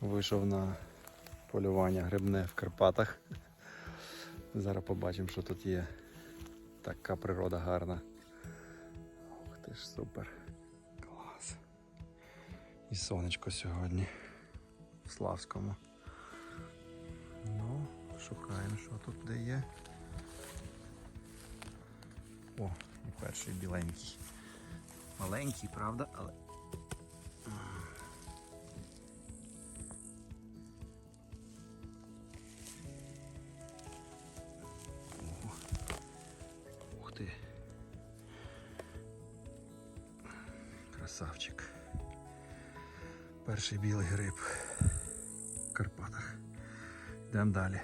Вийшов на полювання грибне в Карпатах. Зараз побачимо, що тут є. Така природа гарна. Ух ти ж супер. Клас. І сонечко сьогодні в Славському. Ну, шукаємо, що тут де є. О, і перший біленький. Маленький, правда, але. Красавчик. Перший білий гриб в Карпатах. Йдемо далі.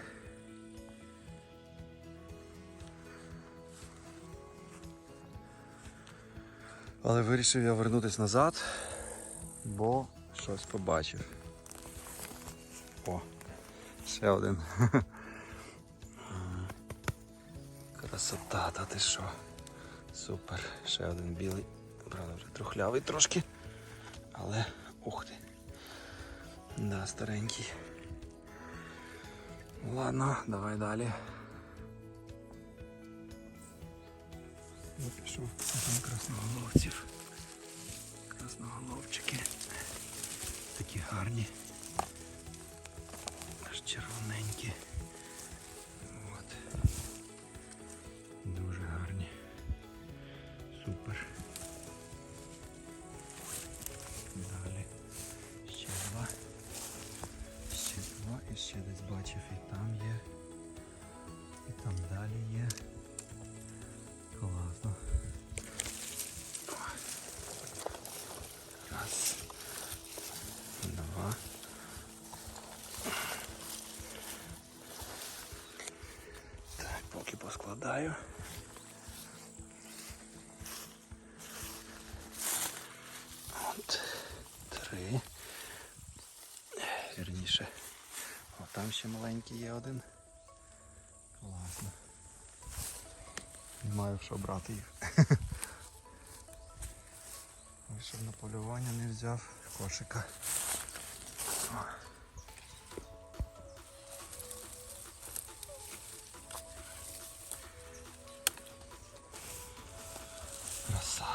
Але вирішив я вернутися назад, бо щось побачив. О, ще один. Красота, та ти що? Супер. Ще один білий. Правда, вже трухлявий трошки. Але ух ти. Да, старенький. Ладно, давай далі. Я пішов там красноголовців. Красноголовчики. Такі гарні. Далі є. Класно. Раз. Два. Так, поки поскладаю. От. Три. Вірніше. О, там ще маленький є один. Класно. Не маю що брати їх. Вийшов на полювання, не взяв кошика. Краса.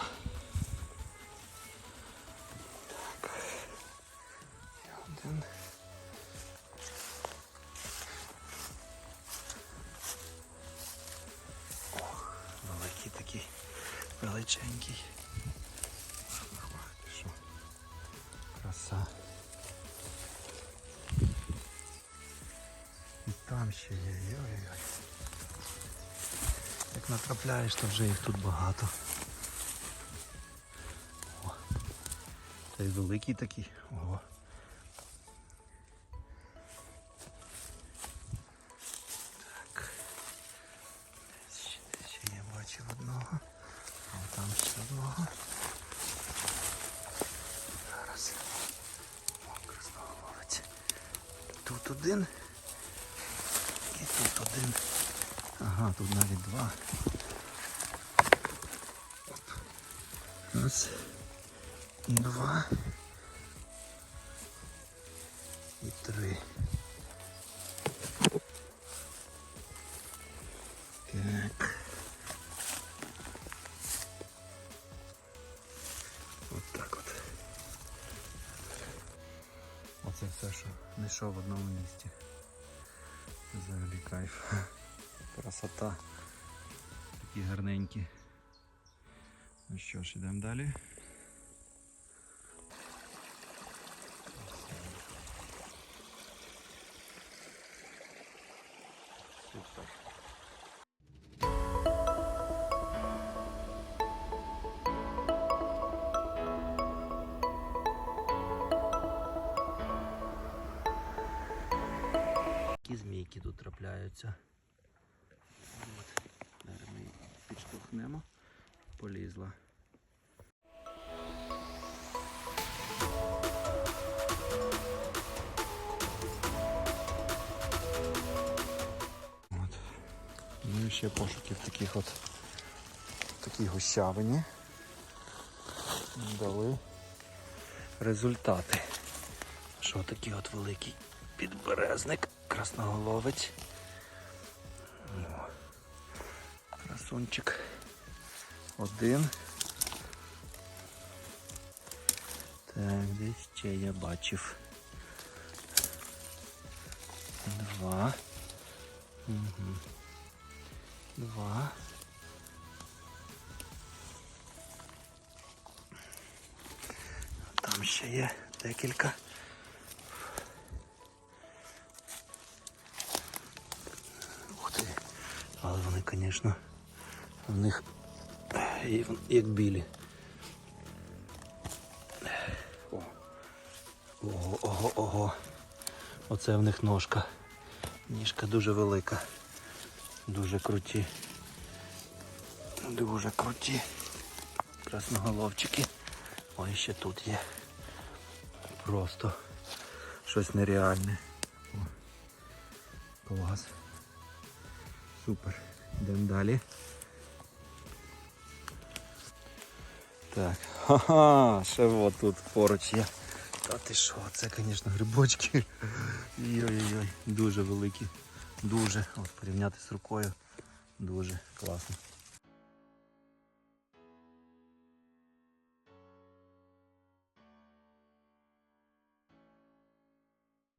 Величенький. Краса. І там ще є. Ой-ой-ой. Як натрапляєш, то вже їх тут багато. О. Та й великий такий. Ого. Тут один. І тут один. Ага, тут навіть два. Раз. Два. І три. що знайшов в одному місці. Взагалі кайф. Красота. Такі гарненькі. Ну що ж, ідемо далі. Супер. Такі змійки тут трапляються. От. Зараз ми підштовхнемо. Полізла. От. Ну і ще пошуків таких от такій гущавині. Дали результати. що такий от великий підберезник, красноголовець. О, красунчик. Один. Так, десь ще я бачив. Два. Угу. Два. Там ще є декілька. Звісно, в них як білі. Ого, ого, ого. Оце в них ножка. Ніжка дуже велика. Дуже круті. Дуже круті. Красноголовчики. Ой, ще тут є. Просто щось нереальне. Клас. Супер. Йдемо далі. Так, ха-ха, ще от тут поруч є. Та ти що, це, звісно, грибочки. Ой-ой-ой, дуже великі. Дуже. От порівняти з рукою. Дуже класно.